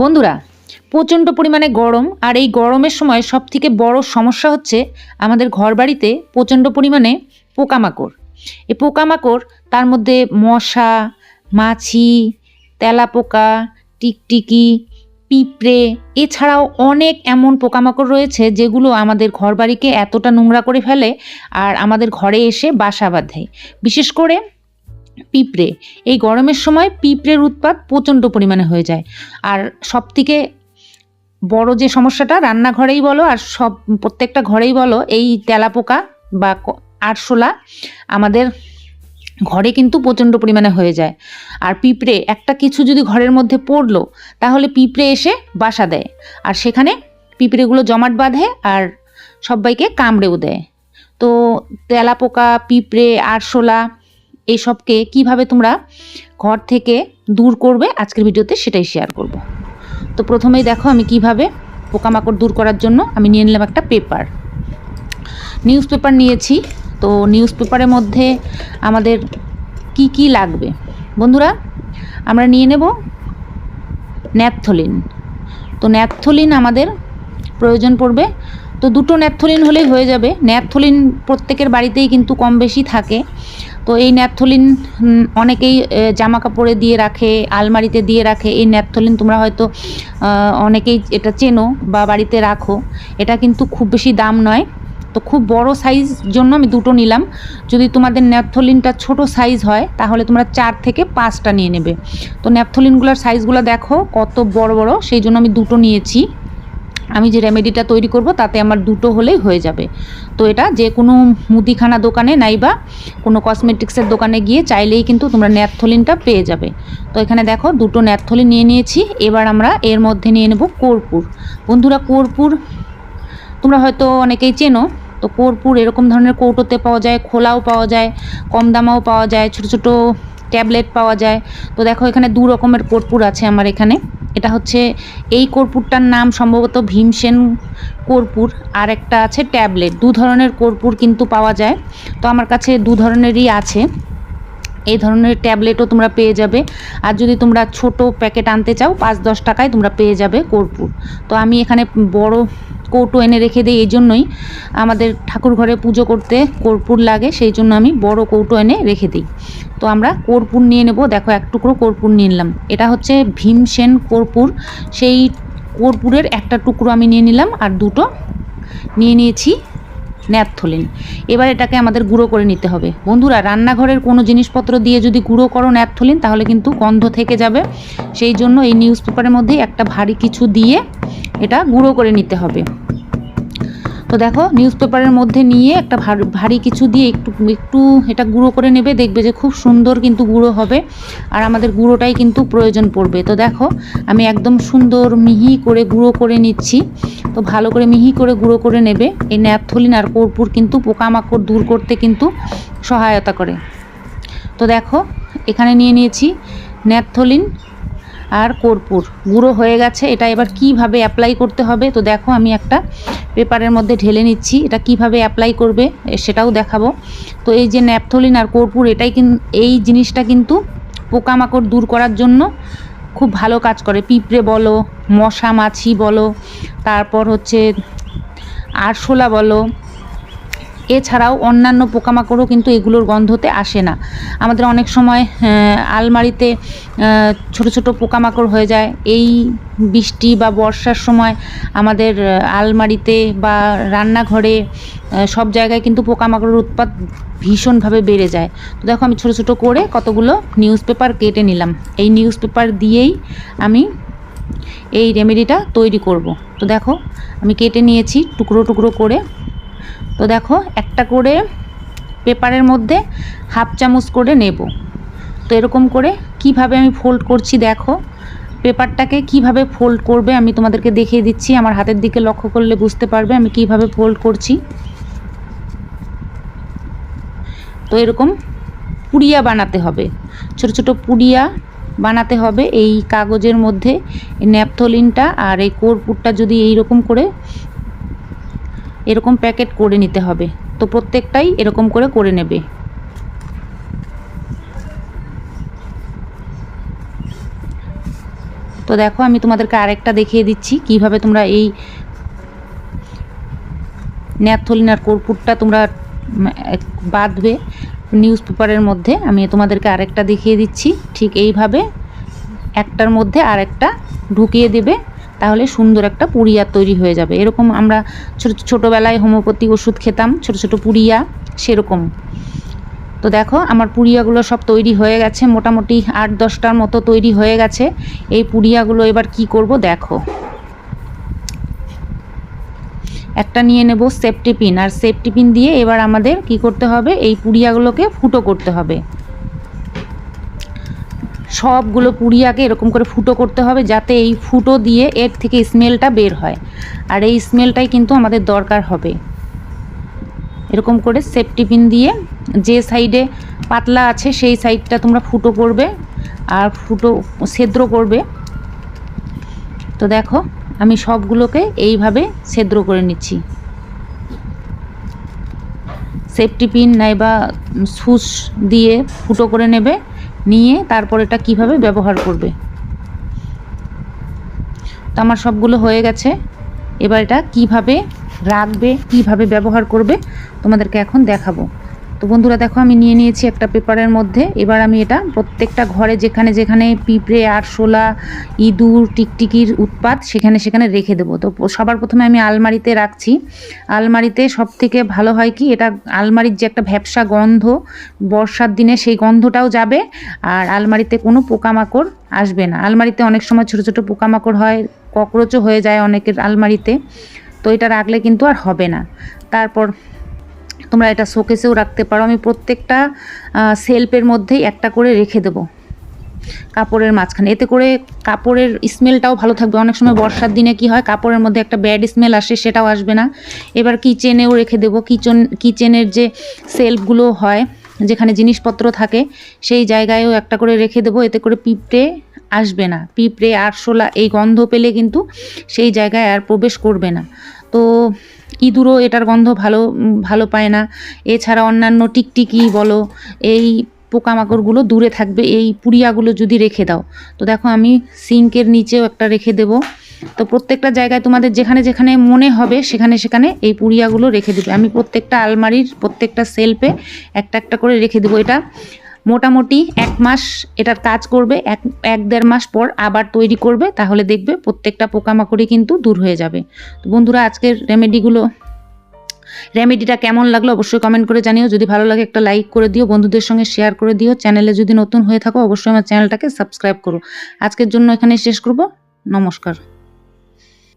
বন্ধুরা, প্রচণ্ড পরিমাণে গরম আর এই গরমের সময় সবথেকে বড় সমস্যা হচ্ছে আমাদের ঘরবাড়িতে প্রচণ্ড পরিমাণে পোকামাকড়। এই পোকামাকড় তার মধ্যে মশা, মাছি, তেলাপোকা, টিকটিকি, পিঁপড়ে এছাড়াও অনেক এমন পোকামাকড় রয়েছে যেগুলো আমাদের ঘরবাড়িকে এতটা নোংরা করে ফেলে আর আমাদের ঘরে এসে বাসা বাঁধে। বিশেষ করে পিঁপড়ে। এই গরমের সময় পিঁপড়ের উৎপাত প্রচণ্ড পরিমাণে হয়ে যায়। আর সবথেকে বড় যে সমস্যাটা, রান্নাঘরেই বলো আর সব, প্রত্যেকটা ঘরেই বলো, এই তেলাপোকা বা আরশোলা আমাদের ঘরে কিন্তু প্রচণ্ড পরিমাণে হয়ে যায়। আর পিঁপড়ে, একটা কিছু যদি ঘরের মধ্যে পড়ল, তাহলে পিঁপড়ে এসে বাসা দেয়। আর সেখানে পিঁপড়েগুলো জমাট বাঁধে আর সবাইকে কামড়েও দেয়। তো তেলাপোকা, পিঁপড়ে, আরশোলা এইসবকে কীভাবে তোমরা ঘর থেকে দূর করবে, আজকের ভিডিওতে সেটাই শেয়ার করব। তো প্রথমেই দেখো আমি কীভাবে পোকামাকড় দূর করার জন্য আমি নিয়ে নিলাম একটা পেপার নিউজ পেপার নিয়েছি। তো নিউজ পেপারের মধ্যে আমাদের কি কি লাগবে? বন্ধুরা, আমরা নিয়ে নেব ন্যাপথলিন। তো ন্যাপথলিন আমাদের প্রয়োজন পড়বে। তো দুটো ন্যাপথলিন হলেই হয়ে যাবে। ন্যাপথলিন প্রত্যেকের বাড়িতেই কিন্তু কম বেশি থাকে। তো এই ন্যাপথলিন অনেকেই জামা কাপড়ে দিয়ে রাখে, আলমারিতে দিয়ে রাখে। এই ন্যাপথলিন তোমরা হয়তো অনেকেই এটা চেনো বা বাড়িতে রাখো। এটা কিন্তু খুব বেশি দাম নয়। তো খুব বড় সাইজ জন্য আমি দুটো নিলাম। যদি তোমাদের ন্যাপথলিনটা ছোট সাইজ হয়, তাহলে তোমরা চার থেকে পাঁচটা নিয়ে নেবে। তো ন্যাপথলিনগুলোর সাইজগুলো দেখো, কত বড় বড়, সেই জন্য আমি দুটো নিয়েছি। আমি যে রেমেডিটা তৈরি করব, তাতে আমার দুটো হলেই হয়ে যাবে। তো এটা যে কোনো মুদিখানা দোকানে নাইবা কোনো কসমেটিক্সের দোকানে গিয়ে চাইলেই কিন্তু তোমরা ন্যাপথলিনটা পেয়ে যাবে। তো এখানে দেখো, দুটো ন্যাপথলিন নিয়ে নিয়েছি, এবার আমরা এর মধ্যে নিয়ে নেব কর্পূর। বন্ধুরা, কর্পূর তোমরা হয়তো অনেকেই চেনো, তো কর্পূর এরকম ধরনের কৌটোতে পাওয়া যায়, খোলাও পাওয়া যায়, কম দামাও পাওয়া যায়, ছোট ছোট ট্যাবলেট পাওয়া যায়। তো দেখো এখানে দু রকমের কর্পূর আছে আমার এখানে। এটা হচ্ছে এই কর্পূরটার নাম সম্ভবত ভীমসেন কর্পূর, আর একটা আছে ট্যাবলেট। দু ধরনের কর্পূর কিন্তু পাওয়া যায়। তো আমার কাছে দু ধরনেরই আছে। এই ধরনের ট্যাবলেটও তোমরা পেয়ে যাবে। আর যদি তোমরা ছোট প্যাকেট আনতে চাও, পাঁচ দশ টাকায় তোমরা পেয়ে যাবে কর্পূর। তো আমি এখানে বড় কৌটো এনে রেখে দিই, এই জন্যই আমাদের ঠাকুর ঘরে পুজো করতে কর্পূর লাগে, সেই জন্য আমি বড় কৌটো এনে রেখে দিই। তো আমরা কর্পূর নিয়ে নেব, দেখো এক টুকরো কর্পূর নিয়ে নিলাম। এটা হচ্ছে ভীমসেন কর্পূর, সেই কর্পূরের একটা টুকরো আমি নিয়ে নিলাম আর দুটো নিয়ে নিয়েছি ন্যাপথলিন। এবার এটাকে আমাদের গুঁড়ো করে নিতে হবে। বন্ধুরা, রান্নাঘরের কোনো জিনিসপত্র দিয়ে যদি গুঁড়ো করো ন্যাপথলিন, তাহলে কিন্তু গন্ধ থেকে যাবে। সেই জন্য এই নিউজ পেপারের মধ্যে একটা ভারী কিছু দিয়ে এটা গুঁড়ো করে নিতে হবে। তো দেখো নিউজ পেপারের মধ্যে নিয়ে একটা ভার- কিছু দিয়ে একটু একটু এটা গুঁড়ো করে নেবে, দেখবে যে খুব সুন্দর কিন্তু গুঁড়ো হবে আর আমাদের গুঁড়োটাই কিন্তু প্রয়োজন পড়বে। তো দেখো, আমি একদম সুন্দর মিহি করে গুঁড়ো করে নিচ্ছি। তো ভালো করে মিহি করে গুঁড়ো করে নেবে। এই ন্যাপথলিন আর কর্পূর কিন্তু পোকামাকড় দূর করতে কিন্তু সহায়তা করে। তো দেখো, এখানে নিয়ে নিয়েছি ন্যাপথলিন আর কর্পূর। গুঁড়ো হয়ে গেছে। এটা এবার কীভাবে অ্যাপ্লাই করতে হবে? তো দেখো, আমি একটা পেপারের মধ্যে ঢেলে নিচ্ছি। এটা কীভাবে অ্যাপ্লাই করবে সেটাও দেখাবো। তো এই যে ন্যাপথলিন আর কর্পূর, এটাই এই জিনিসটা কিন্তু পোকামাকড় দূর করার জন্য খুব ভালো কাজ করে। পিঁপড়ে বলো, মশা মাছি বলো, তারপর হচ্ছে আরশোলা বলো এছাড়াও অন্যান্য পোকামাকড়ও কিন্তু এগুলোর গন্ধতে আসে না। আমাদের অনেক সময় আলমারিতে ছোট ছোট পোকামাকড় হয়ে যায়। এই বৃষ্টি বা বর্ষার সময় আমাদের আলমারিতে বা রান্নাঘরে সব জায়গায় কিন্তু পোকামাকড়ের উৎপাত ভীষণভাবে বেড়ে যায়। তো দেখো আমি ছোট ছোট করে কতগুলো নিউজ পেপার কেটে নিলাম। এই নিউজ পেপার দিয়েই আমি এই রেমেডিটা তৈরি করব। তো দেখো, আমি কেটে নিয়েছি টুকরো টুকরো করে। তো দেখো, একটা করে পেপারের মধ্যে হাফ চামচ করে নেব। তো এরকম করে কীভাবে আমি ফোল্ড করছি দেখো। পেপারটাকে কীভাবে ফোল্ড করবে আমি তোমাদেরকে দেখিয়ে দিচ্ছি। আমার হাতের দিকে লক্ষ্য করলে বুঝতে পারবে আমি কীভাবে ফোল্ড করছি। তো এরকম পুড়িয়া বানাতে হবে। ছোট ছোট পুড়িয়া বানাতে হবে এই কাগজের মধ্যে। ন্যাপথলিনটা আর এই কর্পূরটা যদি এই রকম করে এরকম প্যাকেট করে নিতে হবে। তো প্রত্যেকটাই এরকম করে করে নেবে। তো দেখো, আমি তোমাদেরকে আরেকটা দেখিয়ে দিচ্ছি, কীভাবে তোমরা এই ন্যাথলিন আর কর্পূরটা তোমরা বাঁধবে নিউজ পেপারের মধ্যে। আমি তোমাদেরকে আরেকটা দেখিয়ে দিচ্ছি, ঠিক এইভাবে একটার মধ্যে আরেকটা ঢুকিয়ে দেবে। তাহলে সুন্দর একটা পুরিয়া তৈরি হয়ে যাবে। এরকম আমরা ছোট, ছোটোবেলায় হোমিওপ্যাথি ওষুধ খেতাম, ছোট ছোট পুরিয়া সেরকম। তো দেখো, আমার পুরিয়াগুলো সব তৈরি হয়ে গেছে, মোটামুটি আট, দশটার মতো তৈরি হয়ে গেছে। এই পুরিয়াগুলো এবার কি করব দেখো। একটা নিয়ে নেব সেফটি পিন আর সেফটি পিন দিয়ে এবার আমাদের কি করতে হবে? এই পুরিয়াগুলোকে ফুটো করতে হবে। সবগুলো পুরিয়াকে এরকম করে ফুটো করতে হবে যাতে এই ফুটো দিয়ে এর থেকে স্মেলটা বের হয়। আর এই স্মেলটাই কিন্তু আমাদের দরকার হবে। এরকম করে সেফটি পিন দিয়ে যে সাইডে পাতলা আছে সেই সাইডটা তোমরা ফুটো করবে আর ফুটো ছেদ্র করবে। তো দেখো, আমি সবগুলোকে এইভাবে ছেদ্র করে নিচ্ছি। সেফটি পিন নাইবা সুস দিয়ে ফুটো করে নেবে। নিয়ে তারপর এটা কীভাবে ব্যবহার করবে? তো আমার সবগুলো হয়ে গেছে। এবার এটা কীভাবে রাখবে, কীভাবে ব্যবহার করবে, তোমাদেরকে এখন দেখাবো। তো বন্ধুরা দেখো, আমি নিয়ে নিয়েছি একটা পেপারের মধ্যে। এবার আমি এটা প্রত্যেকটা ঘরে যেখানে যেখানে পিঁপড়ে, আরশোলা, ইঁদুর, টিকটিকির উৎপাত, সেখানে সেখানে রেখে দেবো। তো সবার প্রথমে আমি আলমারিতে রাখছি। আলমারিতে সব থেকে ভালো হয় কি, এটা আলমারির যে একটা ভ্যাপসা গন্ধ, বর্ষার দিনে সেই গন্ধটাও যাবে, আর আলমারিতে কোনো পোকামাকড় আসবে না। আলমারিতে অনেক সময় ছোটো ছোটো পোকামাকড় হয়, ককরোচও হয়ে যায় অনেকের আলমারিতে। তো এটা রাখলে কিন্তু আর হবে না। তারপর তোমরা এটা শোকেসেও রাখতে পারো। আমি প্রত্যেকটা সেলফের মধ্যেই একটা করে রেখে দেবো কাপড়ের মাঝখানে। এতে করে কাপড়ের স্মেলটাও ভালো থাকবে। অনেক সময় বর্ষার দিনে কি হয়, কাপড়ের মধ্যে একটা ব্যাড স্মেল আসে, সেটাও আসবে না। এবার কিচেনেও রেখে দেবো। কিচেন, কিচেনের যে সেলফগুলো হয়, যেখানে জিনিসপত্র থাকে, সেই জায়গায়ও একটা করে রেখে দেবো। এতে করে পিঁপড়ে আসবে না। পিঁপড়ে, আরশোলা এই গন্ধ পেলে কিন্তু সেই জায়গায় আর প্রবেশ করবে না। তো ইঁদুরও এটার গন্ধ ভালো ভালো পায় না। এছাড়া অন্যান্য টিকটিকি বলো, এই পোকামাকড়গুলো দূরে থাকবে। এই পুড়িয়াগুলো যদি রেখে দাও, তো দেখো আমি সিঙ্কের নিচেও একটা রেখে দেবো। তো প্রত্যেকটা জায়গায় তোমাদের যেখানে যেখানে মনে হবে, সেখানে সেখানে এই পুড়িয়াগুলো রেখে দেবে। আমি প্রত্যেকটা আলমারির, প্রত্যেকটা সেলফে একটা একটা করে রেখে দেবো। এটা মোটামুটি এক মাস এটার কাজ করবে, এক এক দেড় মাস পর আবার তৈরি করবে, তাহলে দেখবে প্রত্যেকটা পোকামাকড়ই কিন্তু দূর হয়ে যাবে। তো বন্ধুরা, আজকের রেমেডিগুলো, রেমেডিটা কেমন লাগল অবশ্যই কমেন্ট করে জানিও। যদি ভালো লাগে একটা লাইক করে দিও, বন্ধুদের সঙ্গে শেয়ার করে দিও। চ্যানেলে যদি নতুন হয়ে থাকো, অবশ্যই আমার চ্যানেলটাকে সাবস্ক্রাইব করো। আজকের জন্য এখানে শেষ করব। নমস্কার।